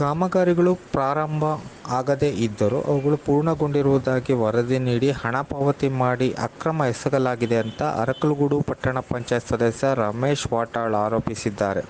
ಕಾಮಗಾರಿಗಳು ಪ್ರಾರಂಭ ಆಗದೇ ಇದ್ದರೂ ಅವುಗಳು ಪೂರ್ಣಗೊಂಡಿರುವುದಾಗಿ ವರದಿ ನೀಡಿ ಹಣ ಪಾವತಿ ಮಾಡಿ ಅಕ್ರಮ ಎಸಗಲಾಗಿದೆ ಅಂತ ಅರಕಲಗೂಡು ಪಟ್ಟಣ ಪಂಚಾಯತ್ ಸದಸ್ಯ ರಮೇಶ್ ವಾಟಾಳ್ ಆರೋಪಿಸಿದ್ದಾರೆ.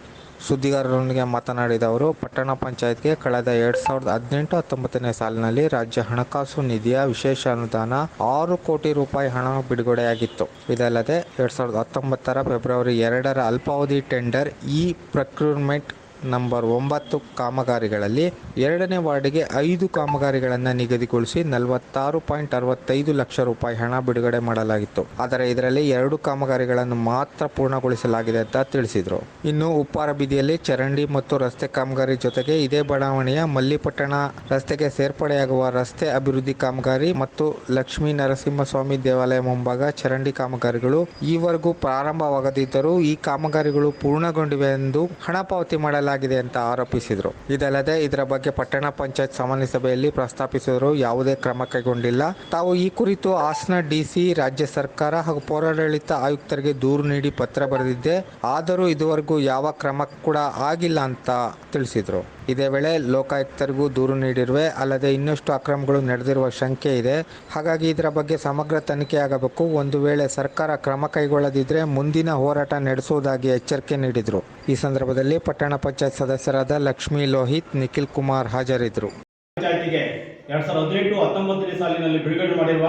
ಸುದ್ದಿಗಾರರೊಂದಿಗೆ ಮಾತನಾಡಿದ ಅವರು, ಪಟ್ಟಣ ಪಂಚಾಯತ್ಗೆ ಕಳೆದ ಎರಡು ಸಾವಿರದ ಹದಿನೆಂಟು ಹತ್ತೊಂಬತ್ತನೇ ಸಾಲಿನಲ್ಲಿ ರಾಜ್ಯ ಹಣಕಾಸು ನಿಧಿಯ ವಿಶೇಷ ಅನುದಾನ ಆರು ಕೋಟಿ ರೂಪಾಯಿ ಹಣ ಬಿಡುಗಡೆಯಾಗಿತ್ತು. ಇದಲ್ಲದೆ, ಎರಡ್ ಸಾವಿರದ ಹತ್ತೊಂಬತ್ತರ ಫೆಬ್ರವರಿ ಎರಡರ ಅಲ್ಪಾವಧಿ ಟೆಂಡರ್ ಇ ಪ್ರಕ್ಯೂರ್ಮೆಂಟ್ ನಂಬರ್ ಒಂಬತ್ತು ಕಾಮಗಾರಿಗಳಲ್ಲಿ ಎರಡನೇ ವಾರ್ಡ್ಗೆ ಐದು ಕಾಮಗಾರಿಗಳನ್ನು ನಿಗದಿಗೊಳಿಸಿ ನಲವತ್ತಾರು ಪಾಯಿಂಟ್ ಅರವತ್ತೈದು ಲಕ್ಷ ರೂಪಾಯಿ ಹಣ ಬಿಡುಗಡೆ ಮಾಡಲಾಗಿತ್ತು. ಆದರೆ ಇದರಲ್ಲಿ ಎರಡು ಕಾಮಗಾರಿಗಳನ್ನು ಮಾತ್ರ ಪೂರ್ಣಗೊಳಿಸಲಾಗಿದೆ ಅಂತ ತಿಳಿಸಿದರು. ಇನ್ನು ಉಪ್ಪಾರ ಬೀದಿಯಲ್ಲಿ ಚರಂಡಿ ಮತ್ತು ರಸ್ತೆ ಕಾಮಗಾರಿ ಜೊತೆಗೆ ಇದೇ ಬಡಾವಣೆಯ ಮಲ್ಲಿಪಟ್ಟಣ ರಸ್ತೆಗೆ ಸೇರ್ಪಡೆಯಾಗುವ ರಸ್ತೆ ಅಭಿವೃದ್ಧಿ ಕಾಮಗಾರಿ ಮತ್ತು ಲಕ್ಷ್ಮೀ ನರಸಿಂಹಸ್ವಾಮಿ ದೇವಾಲಯ ಮುಂಭಾಗ ಚರಂಡಿ ಕಾಮಗಾರಿಗಳು ಈವರೆಗೂ ಪ್ರಾರಂಭವಾಗದಿದ್ದರೂ ಈ ಕಾಮಗಾರಿಗಳು ಪೂರ್ಣಗೊಂಡಿವೆ ಎಂದು ಹಣ ಪಾವತಿ ಮಾಡಲಾಗಿದೆ. ಅಂತ ಆರೋಪಿಸಿದರು. ಇದಲ್ಲದೆ ಇದರ ಬಗ್ಗೆ ಪಟ್ಟಣ ಪಂಚಾಯತ್ ಸಾಮಾನ್ಯ ಸಭೆಯಲ್ಲಿ ಪ್ರಸ್ತಾಪಿಸಿದರೂ ಯಾವುದೇ ಕ್ರಮ ಕೈಗೊಂಡಿಲ್ಲ. ತಾವು ಈ ಕುರಿತು ಹಾಸನ ಡಿಸಿ ರಾಜ್ಯ ಸರ್ಕಾರ ಹಾಗೂ ಪೌರಾಡಳಿತ ಆಯುಕ್ತರಿಗೆ ದೂರು ನೀಡಿ ಪತ್ರ ಬರೆದಿದ್ದೆ. ಆದರೂ ಇದುವರೆಗೂ ಯಾವ ಕ್ರಮ ಕೂಡ ಆಗಿಲ್ಲ ಅಂತ ತಿಳಿಸಿದರು. ಇದೇ ವೇಳೆ ಲೋಕಾಯುಕ್ತರಿಗೂ ದೂರು ನೀಡಿರುವೆ. ಅಲ್ಲದೆ ಇನ್ನಷ್ಟು ಅಕ್ರಮಗಳು ನಡೆದಿರುವ ಶಂಕೆ ಇದೆ. ಹಾಗಾಗಿ ಇದರ ಬಗ್ಗೆ ಸಮಗ್ರ ತನಿಖೆಯಾಗಬೇಕು ಒಂದು ವೇಳೆ ಸರ್ಕಾರ ಕ್ರಮ ಕೈಗೊಳ್ಳದಿದ್ದರೆ ಮುಂದಿನ ಹೋರಾಟ ನಡೆಸುವುದಾಗಿ ಎಚ್ಚರಿಕೆ ನೀಡಿದರು. ಈ ಸಂದರ್ಭದಲ್ಲಿ ಪಟ್ಟಣ ಸದಸ್ಯರಾದ ಲಕ್ಷ್ಮೀ ಲೋಹಿತ್, ನಿಖಿಲ್ ಕುಮಾರ್ ಹಾಜರಿದ್ದರು. ಪಂಚಾಯತಿಗೆ ಎರಡ್ ಸಾವಿರದ ಹದಿನೆಂಟು ಹತ್ತೊಂಬತ್ತನೇ ಸಾಲಿನಲ್ಲಿ ಬಿಡುಗಡೆ ಮಾಡಿರುವ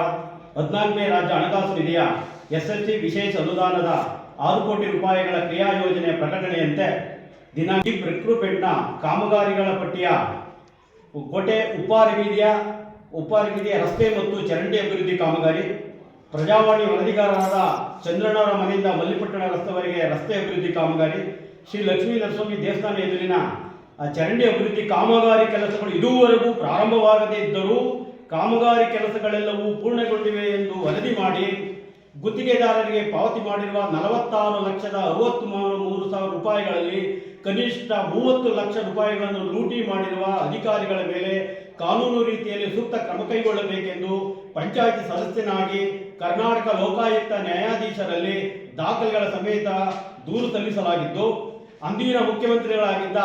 ಹದಿನಾಲ್ಕನೇ ರಾಜ್ಯ ಹಣಕಾಸು ನಿಧಿಯ ಎಸ್ಎಸ್ಸಿ ವಿಶೇಷ ಅನುದಾನದ ಆರು ಕೋಟಿ ರೂಪಾಯಿಗಳ ಕ್ರಿಯಾ ಯೋಜನೆ ಪ್ರಕಟಣೆಯಂತೆ ದಿನಾಂಕ ರಿಕ್ರೂಟ್ಮೆಂಟ್ನ ಕಾಮಗಾರಿಗಳ ಪಟ್ಟಿಯ ಕೋಟೆ ಉಪ್ಪಾರ ಬೀದಿಯ ಉಪ್ಪಾರ ಬೀದಿಯ ರಸ್ತೆ ಮತ್ತು ಚರಂಡಿ ಅಭಿವೃದ್ಧಿ ಕಾಮಗಾರಿ, ಪ್ರಜಾವಾಣಿ ವರದಿಗಾರರಾದ ಚಂದ್ರಣ್ಣವರ ಮನೆಯಿಂದ ಮಲ್ಲಿಪಟ್ಟಣ ರಸ್ತೆವರೆಗೆ ರಸ್ತೆ ಅಭಿವೃದ್ಧಿ ಕಾಮಗಾರಿ ಶ್ರೀ ಲಕ್ಷ್ಮೀ ನರಸ್ವಾಮಿ ದೇವಸ್ಥಾನ ಎದುರಿನ ಚರಂಡಿ ಅಭಿವೃದ್ಧಿ ಕಾಮಗಾರಿ ಕೆಲಸಗಳು ಇದುವರೆಗೂ ಪ್ರಾರಂಭವಾಗದೇ ಇದ್ದರೂ ಕಾಮಗಾರಿ ಕೆಲಸಗಳೆಲ್ಲವೂ ಪೂರ್ಣಗೊಂಡಿವೆ ಎಂದು ವರದಿ ಮಾಡಿ ಗುತ್ತಿಗೆದಾರರಿಗೆ ಪಾವತಿ ಮಾಡಿರುವ ನಲವತ್ತಾರು ಲಕ್ಷದ ಅರವತ್ತು ಮೂರು ಸಾವಿರ ರೂಪಾಯಿಗಳಲ್ಲಿ ಕನಿಷ್ಠ ಮೂವತ್ತು ಲಕ್ಷ ರೂಪಾಯಿಗಳನ್ನು ಲೂಟಿ ಮಾಡಿರುವ ಅಧಿಕಾರಿಗಳ ಮೇಲೆ ಕಾನೂನು ರೀತಿಯಲ್ಲಿ ಸೂಕ್ತ ಕ್ರಮ ಕೈಗೊಳ್ಳಬೇಕೆಂದು ಪಂಚಾಯಿತಿ ಸದಸ್ಯನಾಗಿ ಕರ್ನಾಟಕ ಲೋಕಾಯುಕ್ತ ನ್ಯಾಯಾಧೀಶರಲ್ಲಿ ದಾಖಲೆಗಳ ಸಮೇತ ದೂರು ಸಲ್ಲಿಸಲಾಗಿದ್ದು ಅಂದಿನ ಮುಖ್ಯಮಂತ್ರಿಗಳಾಗಿದ್ದ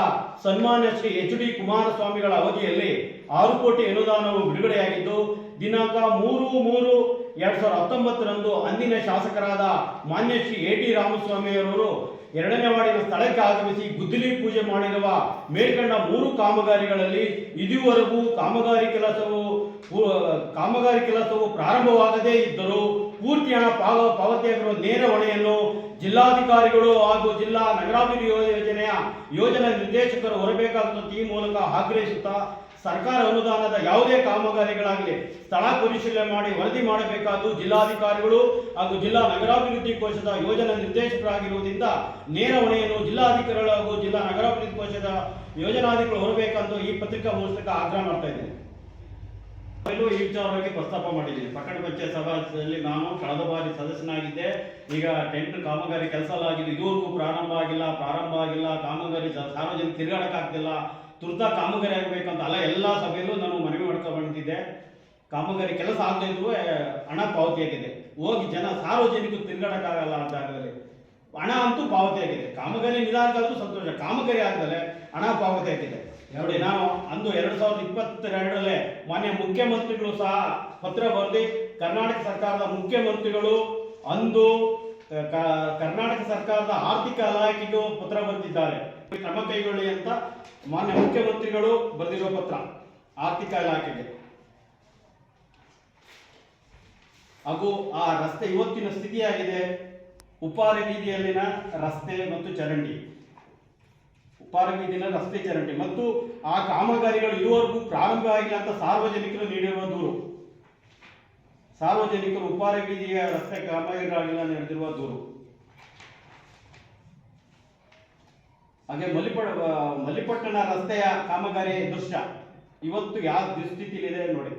ಸನ್ಮಾನ್ಯ ಶ್ರೀ ಎಚ್ ಡಿ ಕುಮಾರಸ್ವಾಮಿಗಳ ಅವಧಿಯಲ್ಲಿ ಆರು ಕೋಟಿ ಅನುದಾನವು ಬಿಡುಗಡೆಯಾಗಿದ್ದು, ದಿನಾಂಕ ಮೂರು ಮೂರು ಎರಡ್ ಸಾವಿರದ ಹತ್ತೊಂಬತ್ತರಂದು ಅಂದಿನ ಶಾಸಕರಾದ ಮಾನ್ಯ ಶ್ರೀ ಎ ಟಿ ರಾಮಸ್ವಾಮಿಯವರು ಎರಡನೇ ವಾರ್ಡಿನ ಸ್ಥಳಕ್ಕೆ ಆಗಮಿಸಿ ಗುದ್ದಲಿ ಪೂಜೆ ಮಾಡಿರುವ ಮೇಲ್ಕಂಡ ಮೂರು ಕಾಮಗಾರಿಗಳಲ್ಲಿ ಇದುವರೆಗೂ ಕಾಮಗಾರಿ ಕೆಲಸವು ಕಾಮಗಾರಿ ಕೆಲಸವು ಪ್ರಾರಂಭವಾಗದೇ ಇದ್ದರೂ ಪೂರ್ತಿ ಹಣ ಪಾವ ಪಾವತಿಯಾಗಿರುವ ನೇರ ಹೊಣೆಯನ್ನು ಜಿಲ್ಲಾಧಿಕಾರಿಗಳು ಹಾಗೂ ಜಿಲ್ಲಾ ನಗರಾಭಿವೃದ್ಧಿ ಯೋಜನೆಯ ಯೋಜನಾ ನಿರ್ದೇಶಕರು ಹೊರಬೇಕಾಗುತ್ತದೆ ಈ ಮೂಲಕ ಆಗ್ರಹಿಸುತ್ತಾ ಸರ್ಕಾರ ಅನುದಾನದ ಯಾವುದೇ ಕಾಮಗಾರಿಗಳಾಗಲಿ ಸ್ಥಳ ಪರಿಶೀಲನೆ ಮಾಡಿ ವರದಿ ಮಾಡಬೇಕಾದ್ದು ಜಿಲ್ಲಾಧಿಕಾರಿಗಳು ಹಾಗೂ ಜಿಲ್ಲಾ ನಗರಾಭಿವೃದ್ಧಿ ಕೋಶದ ಯೋಜನಾ ನಿರ್ದೇಶಕರಾಗಿರುವುದರಿಂದ ನೇರ ಹೊಣೆಯನ್ನು ಜಿಲ್ಲಾಧಿಕಾರಿಗಳು ಹಾಗೂ ಜಿಲ್ಲಾ ನಗರಾಭಿವೃದ್ಧಿ ಕೋಶದ ಯೋಜನಾಧಿಕಾರಿಗಳು ಹೊರಬೇಕಂತ ಈ ಪತ್ರಿಕಾ ಮೂಲಕ ಆಗ್ರಹ ಮಾಡ್ತಾ ಇದ್ದೇನೆ. ಮೊದಲು ಈ ವಿಚಾರವಾಗಿ ಪ್ರಸ್ತಾಪ ಮಾಡಿದ್ದೀನಿ. ಪಟ್ಟಣ ಪಂಚಾಯತ್ ಸಭಾದಲ್ಲಿ ನಾನು ಕಳೆದ ಬಾರಿ ಸದಸ್ಯನಾಗಿದ್ದೆ. ಈಗ ಟೆಂಟ್ ಕಾಮಗಾರಿ ಕೆಲಸ ಎಲ್ಲ ಆಗಿದೆ. ಇದುವರೆಗೂ ಪ್ರಾರಂಭ ಆಗಿಲ್ಲ ಪ್ರಾರಂಭ ಆಗಿಲ್ಲ, ಕಾಮಗಾರಿ ಸಾರ್ವಜನಿಕ ತಿರುಗಾಡಕ್ಕಾಗ್ತಿಲ್ಲ ತುರ್ತ ಕಾಮಗಾರಿ ಆಗಬೇಕಂತ ಅಲ್ಲ, ಎಲ್ಲ ಸಭೆಯಲ್ಲೂ ನಾನು ಮನವಿ ಮಾಡ್ತಾ ಬಂದಿದ್ದೆ. ಕಾಮಗಾರಿ ಕೆಲಸ ಆಗದೆ ಹಣ ಪಾವತಿಯಾಗಿದೆ. ಹೋಗಿ ಜನ ಸಾರ್ವಜನಿಕರು ತಿರುಗಾಡಕ್ಕಾಗಲ್ಲ ಅಂತ ಹಣ ಅಂತೂ ಪಾವತಿ ಆಗಿದೆ. ಕಾಮಗಾರಿ ನಿಧಾನಕ್ಕಾದ್ರೂ ಸಂತೋಷ. ಕಾಮಗಾರಿ ಆಗದಲೆ ಹಣ ಪಾವತಿ ಆಗಿದೆ. ನೋಡಿ, ನಾನು ಅಂದು ಎರಡು ಸಾವಿರದ ಇಪ್ಪತ್ತೆರಡರಲ್ಲೇ ಮಾನ್ಯ ಮುಖ್ಯಮಂತ್ರಿಗಳು ಸಹ ಪತ್ರ ಬರೆದಿ ಕರ್ನಾಟಕ ಸರ್ಕಾರದ ಮುಖ್ಯಮಂತ್ರಿಗಳು ಅಂದು ಕರ್ನಾಟಕ ಸರ್ಕಾರದ ಆರ್ಥಿಕ ಇಲಾಖೆಗೂ ಪತ್ರ ಬರೆದಿದ್ದಾರೆ. ಕ್ರಮ ಕೈಗೊಳ್ಳಿ ಅಂತ ಮಾನ್ಯ ಮುಖ್ಯಮಂತ್ರಿಗಳು ಬರೆದಿರುವ ಪತ್ರ. ಆರ್ಥಿಕ ಇಲಾಖೆಗೆ. ಹಾಗೂ ಆ ರಸ್ತೆ ಇವತ್ತಿನ ಸ್ಥಿತಿಯಾಗಿದೆ. ಉಪ್ಪಾರಿ ಬೀದಿಯಲ್ಲಿನ ರಸ್ತೆ ಮತ್ತು ಚರಂಡಿ. ಉಪಾರಿ ಬೀದಿನ ರಸ್ತೆ, ಚರಂಡಿ. ಮತ್ತು ಆ ಕಾಮಗಾರಿಗಳು ಇದುವರೆಗೂ ಪ್ರಾರಂಭ ಆಗಿಲ್ಲ ಅಂತ ಸಾರ್ವಜನಿಕರು ನೀಡಿರುವ ದೂರು. ಸಾರ್ವಜನಿಕರು ಉಪಾರಿ ಬೀದಿಯ ರಸ್ತೆ ಕಾಮಗಾರಿಗಳಾಗಿಲ್ಲ ನೀಡಿರುವ ದೂರು. ಹಾಗೆ ಮಲ್ಲಿಪಡ ಮಲ್ಲಿಪಟ್ಟಣ ರಸ್ತೆಯ ಕಾಮಗಾರಿ ದೃಶ್ಯ. ಇವತ್ತು ಯಾವ ದುಸ್ಥಿತಿಲಿದೆ ನೋಡಿ.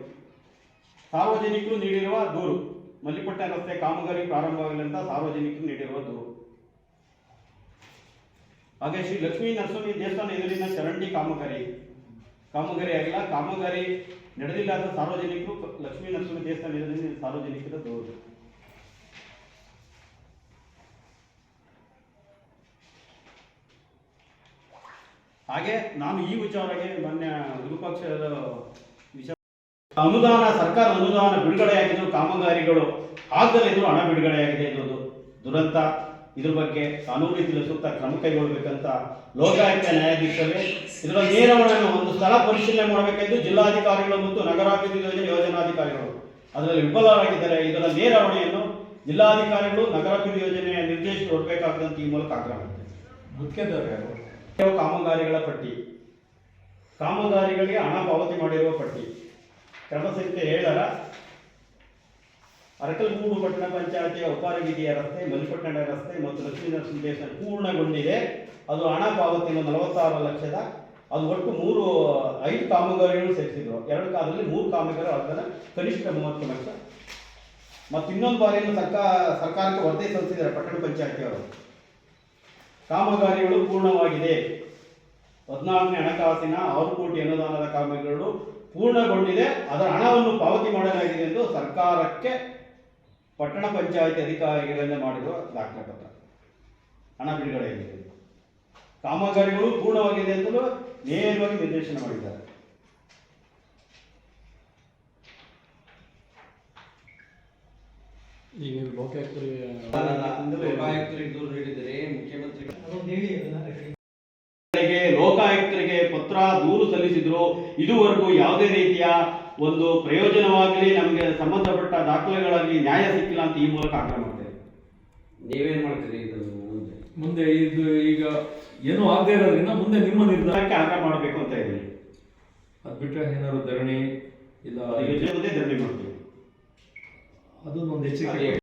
ಸಾರ್ವಜನಿಕರು ನೀಡಿರುವ ದೂರು. ಮಲ್ಲಿಪಟ್ಟಣ ರಸ್ತೆ ಕಾಮಗಾರಿ ಪ್ರಾರಂಭವಾಗಲಿ ಅಂತ ಸಾರ್ವಜನಿಕರು ನೀಡಿರುವ ದೂರು. ಹಾಗೆ ಶ್ರೀ ಲಕ್ಷ್ಮೀ ನರಸಿಂಹ ದೇವಸ್ಥಾನ ಎದುರಿನ ಚರಂಡಿ ಕಾಮಗಾರಿ. ಕಾಮಗಾರಿ ಆಗಿಲ್ಲ, ಕಾಮಗಾರಿ ನಡೆದಿಲ್ಲ ಅಂತ ಸಾರ್ವಜನಿಕರು ಲಕ್ಷ್ಮೀ ನರಸಿಂಹ ದೇವಸ್ಥಾನ ಎದುರಿನ ಸಾರ್ವಜನಿಕರ ದೂರು. ಹಾಗೆ ನಾನು ಈ ವಿಚಾರಕ್ಕೆ ಮಾನ್ಯ ವಿರೂಪಾಕ್ಷರ ವಿಚಾರ ಅನುದಾನ ಸರ್ಕಾರ ಅನುದಾನ ಬಿಡುಗಡೆಯಾಗಿದ್ದು ಕಾಮಗಾರಿಗಳು ಆಗದಲ್ಲಿದ್ರು ಹಣ ಬಿಡುಗಡೆಯಾಗಿದೆ ಎನ್ನುವುದು ದುರಂತ. ಇದ್ರ ಬಗ್ಗೆ ಕಾನೂನು ರೀತಿಯಲ್ಲಿ ಸೂಕ್ತ ಕ್ರಮ ಕೈಗೊಳ್ಳಬೇಕಂತ ಲೋಕಾಯುಕ್ತ ನ್ಯಾಯಾಧೀಶರೇ ಇದರ ನೇರವನ್ನು ಒಂದು ಸ್ಥಳ ಪರಿಶೀಲನೆ ಮಾಡಬೇಕೆಂದು ಜಿಲ್ಲಾಧಿಕಾರಿಗಳು ಮತ್ತು ನಗರಾಭಿವೃದ್ಧಿ ಯೋಜನೆ ಯೋಜನಾಧಿಕಾರಿಗಳು ಅದರಲ್ಲಿ ವಿಫಲರಾಗಿದ್ದಾರೆ. ಇದರ ನೇರ ಹೊಣೆಯನ್ನು ಜಿಲ್ಲಾಧಿಕಾರಿಗಳು ನಗರಾಭಿವೃದ್ಧಿ ಯೋಜನೆಯ ನಿರ್ದೇಶಕರು ಹೊರಬೇಕಾದಂತ ಈ ಮೂಲಕ ಆಗ್ರಹ ಕಾಮಗಾರಿಗಳ ಪಟ್ಟಿ. ಕಾಮಗಾರಿಗಳಿಗೆ ಹಣ ಪಾವತಿ ಮಾಡಿರುವ ಪಟ್ಟಿ. ಕ್ರಮ ಸಂಖ್ಯೆ ಏಳರ ಅರಕಲಗೂಡು ಪಟ್ಟಣ ಪಂಚಾಯತಿಯ ಉಪಾರವೀದಿಯ ರಸ್ತೆ, ಮಲ್ಲಿಪಟ್ಟಣ ರಸ್ತೆ ಮತ್ತು ಲಕ್ಷ್ಮೀ ದೇವಸ್ಥಾನ ಪೂರ್ಣಗೊಂಡಿದೆ. ಅದು ಹಣ ಪಾವತಿಯನ್ನು ನಲವತ್ತಾರು ಲಕ್ಷದ, ಅದು ಒಟ್ಟು ಮೂರು, ಐದು ಕಾಮಗಾರಿಗಳು ಸೇರಿಸಿದ್ರು. ಎರಡು ಕಾಲದಲ್ಲಿ ಮೂರು ಕಾಮಗಾರಿ ಅದನ್ನು ಕನಿಷ್ಠ ಮೂವತ್ತು ಲಕ್ಷ. ಮತ್ತು ಇನ್ನೊಂದು ಬಾರಿಯನ್ನು ಸರ್ಕಾರ ಸರ್ಕಾರಕ್ಕೆ ವರದಿ ಸಲ್ಲಿಸಿದ್ದಾರೆ ಪಟ್ಟಣ ಪಂಚಾಯತಿಯವರು. ಕಾಮಗಾರಿಗಳು ಪೂರ್ಣವಾಗಿದೆ. ಹದಿನಾಲ್ಕನೇ ಹಣಕಾಸಿನ ಆರು ಕೋಟಿ ಅನುದಾನದ ಕಾಮಗಾರಿಗಳು ಪೂರ್ಣಗೊಂಡಿದೆ. ಅದರ ಹಣವನ್ನು ಪಾವತಿ ಮಾಡಲಾಗಿದೆ ಎಂದು ಸರ್ಕಾರಕ್ಕೆ ಪಟ್ಟಣ ಪಂಚಾಯಿತಿ ಅಧಿಕಾರಿಗಳಿಂದ ಮಾಡಿರುವ ದಾಖಲೆ ಪತ್ರ. ಹಣ ಬಿಡುಗಡೆಯಾಗಿದೆ ಕಾಮಗಾರಿಗಳು ಪೂರ್ಣವಾಗಿದೆ ಅಂತಲೂ ನೇರವಾಗಿ ನಿರ್ದೇಶನ ಮಾಡಿದ್ದಾರೆ. ಈಗ ನೀವು ಲೋಕಾಯುಕ್ತರಿಗೆ ಲೋಕಾಯುಕ್ತರಿಗೆ ದೂರು ನೀಡಿದರೆ ಮುಖ್ಯಮಂತ್ರಿ ಪತ್ರ ದೂರು ಸಲ್ಲಿಸಿದ್ರು ಇದುವರೆಗೂ ಯಾವುದೇ ರೀತಿಯ ಒಂದು ಪ್ರಯೋಜನವಾಗಲಿ ನಮಗೆ ಸಂಬಂಧಪಟ್ಟ ದಾಖಲೆಗಳಲ್ಲಿ ನ್ಯಾಯ ಸಿಕ್ಕಿಲ್ಲ ಅಂತ ಈ ಮೂಲಕ ಆಗ್ರಹ ಮಾಡ್ತೇವೆ ನೀವೇನ್ ಮಾಡ್ತೀರಿ ಇದು ಮುಂದೆ ಮುಂದೆ ಇದು ಈಗ ಏನೂ ಆಗದೆ ಇರೋದ್ರಿಂದ ಮುಂದೆ ನಿಮ್ಮ ನಿರ್ಧಾರಕ್ಕೆ ಆಗ್ರಹ ಮಾಡಬೇಕು ಅಂತ ಇದ್ದೀನಿ ಅದು ಬಿಟ್ಟರೆ ಏನಾದ್ರು ಧರಣಿ ಇಲ್ಲ ಅದಕ್ಕೆ ಜೊತೆ ಧರಣಿ ಮಾಡ್ತೀವಿ ಅದೊಂದು ಒಂದು ಎಚ್ಚರಿಕೆ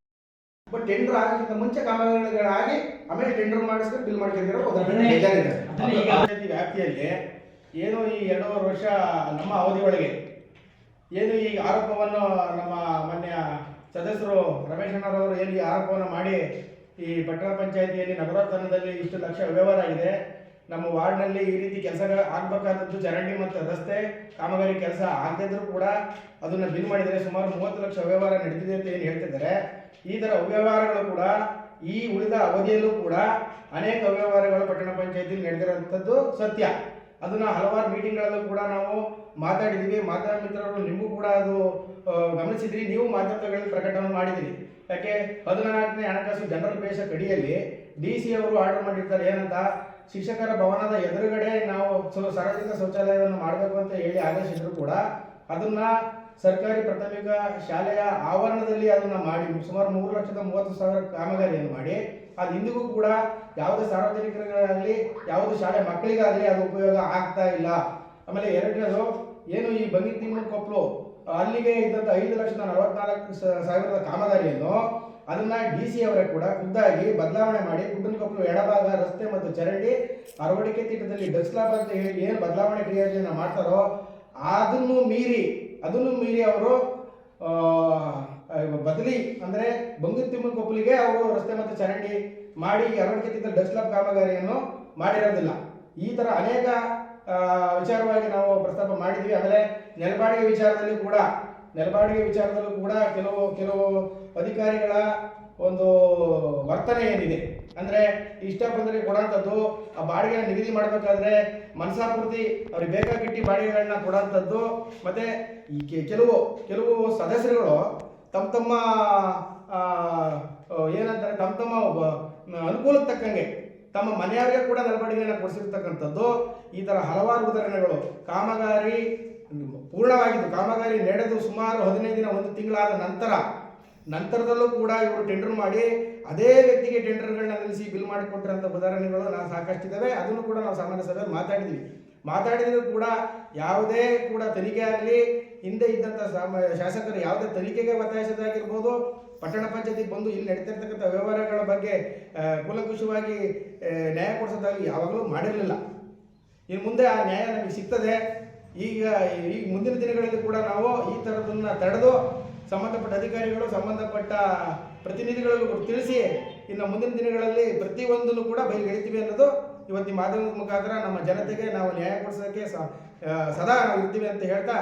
ಬಟ್ ಟೆಂಡರ್ ಆಗಕ್ಕಿಂತ ಮುಂಚೆ ಕಾಮಗಾರಿಗಳಾಗಿ ಆಮೇಲೆ ಟೆಂಡರ್ ಮಾಡಿಸ್ಕೊಂಡು ಬಿಲ್ ಮಾಡ್ಕೊಂಡಿರೋ ಬೇಜಾರಿದೆ ಪಂಚಾಯತಿ ವ್ಯಾಪ್ತಿಯಲ್ಲಿ ಏನು ಈ ಎರಡೂವರೆ ವರ್ಷ ನಮ್ಮ ಅವಧಿ ಒಳಗೆ ಏನು ಈ ಆರೋಪವನ್ನು ನಮ್ಮ ಮಾನ್ಯ ಸದಸ್ಯರು ರಮೇಶ್ ಅಣ್ಣರವರು ಏನು ಈ ಆರೋಪವನ್ನು ಮಾಡಿ ಈ ಪಟ್ಟಣ ಪಂಚಾಯತಿಯಲ್ಲಿ ನಗರೋತ್ಥಾನದಲ್ಲಿ ಇಷ್ಟು ಲಕ್ಷ ವ್ಯವಹಾರ ಆಗಿದೆ? ನಮ್ಮ ವಾರ್ಡ್ನಲ್ಲಿ ಈ ರೀತಿ ಕೆಲಸ ಆಗಬೇಕಾದದ್ದು ಚರಂಡಿ ಮತ್ತು ರಸ್ತೆ ಕಾಮಗಾರಿ ಕೆಲಸ ಆಗದಿದ್ರು ಕೂಡ ಅದನ್ನು ಬಿಲ್ ಮಾಡಿದರೆ ಸುಮಾರು ಮೂವತ್ತು ಲಕ್ಷ ವ್ಯವಹಾರ ನಡೆದಿದೆ ಅಂತ ಏನು ಹೇಳ್ತಿದ್ದಾರೆ. ಈ ಥರ ಅವ್ಯವಹಾರಗಳು ಕೂಡ ಈ ಉಳಿದ ಅವಧಿಯಲ್ಲೂ ಕೂಡ ಅನೇಕ ಅವ್ಯವಹಾರಗಳು ಪಟ್ಟಣ ಪಂಚಾಯತಿಯಲ್ಲಿ ನಡೆದಿರುವಂಥದ್ದು ಸತ್ಯ. ಅದನ್ನ ಹಲವಾರು ಮೀಟಿಂಗ್ಗಳಲ್ಲೂ ಕೂಡ ನಾವು ಮಾತಾಡಿದ್ದೀವಿ ಮಾಧ್ಯಮ ಮಿತ್ರರು, ನಿಮಗೂ ಕೂಡ ಅದು ಗಮನಿಸಿದ್ರಿ. ನೀವು ಮಾಧ್ಯಮಗಳಲ್ಲಿ ಪ್ರಕಟಣೆ ಮಾಡಿದಿರಿ ಯಾಕೆ? ಹದಿನಾಲ್ಕನೇ ಹಣಕಾಸು ಜನರಲ್ ಬೇಸ ಕಡಿಯಲ್ಲಿ ಡಿ ಸಿ ಅವರು ಆರ್ಡರ್ ಮಾಡಿರ್ತಾರೆ. ಏನಂತ? ಶಿಕ್ಷಕರ ಭವನದ ಎದುರುಗಡೆ ನಾವು ಸಾರ್ವಜನಿಕ ಶೌಚಾಲಯವನ್ನು ಮಾಡಬೇಕು ಅಂತ ಹೇಳಿ ಆದೇಶಿದ್ರು ಕೂಡ ಅದನ್ನ ಸರ್ಕಾರಿ ಪ್ರಾಥಮಿಕ ಶಾಲೆಯ ಆವರಣದಲ್ಲಿ ಅದನ್ನ ಮಾಡಿ ಸುಮಾರು ಮೂರು ಲಕ್ಷದ ಮೂವತ್ತು ಸಾವಿರ ಕಾಮಗಾರಿಯನ್ನು ಮಾಡಿ. ಅದು ಇಂದಿಗೂ ಕೂಡ ಯಾವುದೇ ಸಾರ್ವಜನಿಕರಿಗಾಗಲಿ ಯಾವುದೇ ಶಾಲೆ ಮಕ್ಕಳಿಗಾಗಲಿ ಅದು ಉಪಯೋಗ ಆಗ್ತಾ ಇಲ್ಲ. ಆಮೇಲೆ ಎರಡನೇದು, ಏನು ಈ ಬಂಗಿ ತಿಂಗಳ ಕೊಪ್ಪಲು ಅಲ್ಲಿಗೆ ಇದ್ದಂಥ ಐದು ಲಕ್ಷದ ನಲವತ್ನಾಲ್ಕು ಸಾವಿರದ ಕಾಮಗಾರಿಯನ್ನು ಅದನ್ನ ಡಿ ಸಿ ಅವರೇ ಕೂಡ ಖುದ್ದಾಗಿ ಬದಲಾವಣೆ ಮಾಡಿ ಕುಟುಂಬಕೊಪ್ಪಲು ಎಡಭಾಗ ರಸ್ತೆ ಮತ್ತು ಚರಂಡಿ ಅರವಡಿಕೆ ತೀಟದಲ್ಲಿ ಡಸ್ಲಾಬ್ ಅಂತ ಹೇಳಿ ಏನು ಬದಲಾವಣೆ ಕ್ರಿಯಾಯೋಜನೆ ಮಾಡ್ತಾರೋ ಅದನ್ನು ಮೀರಿ ಅದನ್ನು ಮೀರಿ ಅವರು ಬದಲಿ ಅಂದ್ರೆ ಬಂಗುತಿಮ್ಮ ಕೊಪ್ಪಲಿಗೆ ಅವರು ರಸ್ತೆ ಮತ್ತು ಚರಂಡಿ ಮಾಡಿ ಅರವಡಿಕೆ ತೀಟದ ಡಸ್ಲಾಬ್ ಕಾಮಗಾರಿಯನ್ನು ಮಾಡಿರೋದಿಲ್ಲ. ಈ ತರ ಅನೇಕ ವಿಚಾರವಾಗಿ ನಾವು ಪ್ರಸ್ತಾಪ ಮಾಡಿದ್ವಿ. ಆಮೇಲೆ ನೆಲಬಾಡಿಗೆ ವಿಚಾರದಲ್ಲಿ ಕೂಡ, ನೆಲಬಾಡಿಗೆ ವಿಚಾರದಲ್ಲೂ ಕೂಡ ಕೆಲವು ಕೆಲವು ಅಧಿಕಾರಿಗಳ ಒಂದು ವರ್ತನೆ ಏನಿದೆ. ಅಂದ್ರೆ ಇಷ್ಟ ಬಂದರೆ ಕೊಡೋಂಥದ್ದು ಆ ಬಾಡಿಗೆನ ನಿಗದಿ ಮಾಡಬೇಕಾದ್ರೆ ಮನಸಾಪೂರ್ತಿ ಅವ್ರಿಗೆ ಬೇಕಾಗಿಟ್ಟಿ ಬಾಡಿಗೆಗಳನ್ನ ಕೊಡೋಂಥದ್ದು ಮತ್ತೆ ಕೆಲವು ಕೆಲವು ಸದಸ್ಯರುಗಳು ತಮ್ಮ ತಮ್ಮ ಏನಂತಾರೆ, ತಮ್ಮ ತಮ್ಮ ಅನುಕೂಲಕ್ಕೆ ತಕ್ಕಂಗೆ, ತಮ್ಮ ಮನೆಯವರಿಗೆ ಕೂಡ ನಡವಳಿಕೆಯನ್ನು ಕೊಡಿಸಿರ್ತಕ್ಕಂಥದ್ದು ಈ ಥರ ಹಲವಾರು ಉದಾಹರಣೆಗಳು. ಕಾಮಗಾರಿ ಪೂರ್ಣವಾಗಿದ್ದು, ಕಾಮಗಾರಿ ನಡೆದು ಸುಮಾರು ಹದಿನೈದು ದಿನ, ಒಂದು ತಿಂಗಳಾದ ನಂತರ, ನಂತರದಲ್ಲೂ ಕೂಡ ಇವರು ಟೆಂಡರ್ ಮಾಡಿ, ಅದೇ ವ್ಯಕ್ತಿಗೆ ಟೆಂಡರ್ಗಳನ್ನ ನಿಲ್ಲಿಸಿ ಬಿಲ್ ಮಾಡಿಕೊಟ್ಟಿರೋಂಥ ಉದಾಹರಣೆಗಳು ನಾವು ಸಾಕಷ್ಟಿದ್ದಾವೆ. ಅದನ್ನು ಕೂಡ ನಾವು ಸಾಮಾನ್ಯ ಸಭೆಯಲ್ಲಿ ಮಾತಾಡಿದ್ವಿ. ಮಾತಾಡಿದ್ರು ಕೂಡ ಯಾವುದೇ ಕೂಡ ತನಿಖೆ ಆಗಲಿ ಹಿಂದೆ ಇದ್ದಂಥ ಶಾಸಕರು ಯಾವುದೇ ತನಿಖೆಗೆ ಒತ್ತಾಯಿಸೋದಾಗಿರ್ಬೋದು, ಪಟ್ಟಣ ಪಂಚಾಯತಿಗೆ ಬಂದು ಇಲ್ಲಿ ನಡೀತಿರ್ತಕ್ಕಂಥ ವ್ಯವಹಾರಗಳ ಬಗ್ಗೆ ಕುಲಕುಶವಾಗಿ ನ್ಯಾಯ ಕೊಡಿಸೋದಾಗಲಿ ಯಾವಾಗಲೂ ಮಾಡಿರಲಿಲ್ಲ. ಇನ್ನು ಮುಂದೆ ಆ ನ್ಯಾಯ ನಮಗೆ ಸಿಗ್ತದೆ. ಈಗ ಈಗ ಮುಂದಿನ ದಿನಗಳಲ್ಲಿ ಕೂಡ ನಾವು ಈ ಥರದನ್ನ ತಡೆದು ಸಂಬಂಧಪಟ್ಟ ಅಧಿಕಾರಿಗಳು, ಸಂಬಂಧಪಟ್ಟ ಪ್ರತಿನಿಧಿಗಳಿಗೂ ತಿಳಿಸಿ ಇನ್ನು ಮುಂದಿನ ದಿನಗಳಲ್ಲಿ ಪ್ರತಿಯೊಂದನ್ನು ಕೂಡ ಬಯಲಿಗೆಳಿತೀವಿ ಅನ್ನೋದು ಇವತ್ತಿನ ಮಾಧ್ಯಮದ ಮುಖಾಂತರ ನಮ್ಮ ಜನತೆಗೆ ನಾವು ನ್ಯಾಯ ಕೊಡಿಸೋಕ್ಕೆ ಸದಾ ನಾವು ಇರ್ತೀವಿ ಅಂತ ಹೇಳ್ತಾ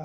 ಆ,